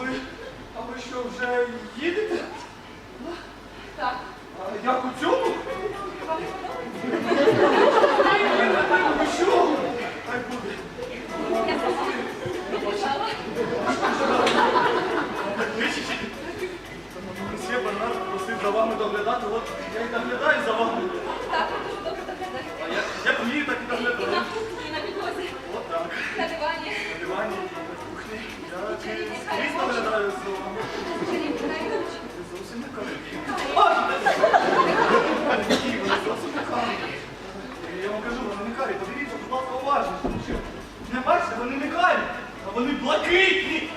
ви а ви що вже їдете? Так. А Як у цьому? Ще Бернард просив за вами доглядати, от я і доглядаю за вами. Так, дуже добре доглядаєте. А як вмію, так і доглядаю. На кухні, і на підлозі. От так. На дивані. На дивані. Я вам кажу, вони не карі. Подивіться, будь ласка, уважно. Не бачите, вони не карі, а вони блакитні.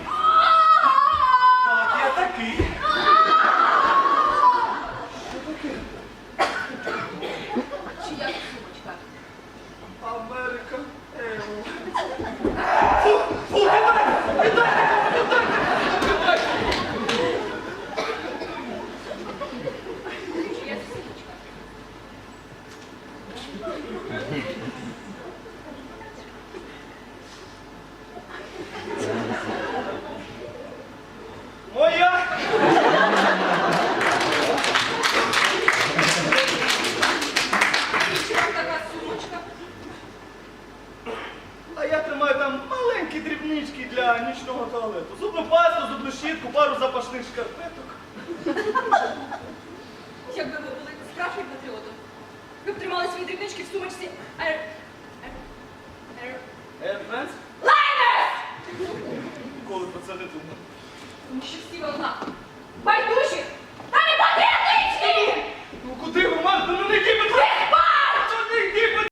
А я тримаю там маленькі дрібнички для нічного туалету. Зубну пасту, зубну щітку, пару запашних шкарпеток. Дрібнички в сумочці. Ер... Ер... Ер... Е, Френс? Лайнес! Ніколи про це не думав. Тому що всі одна. Байдужі!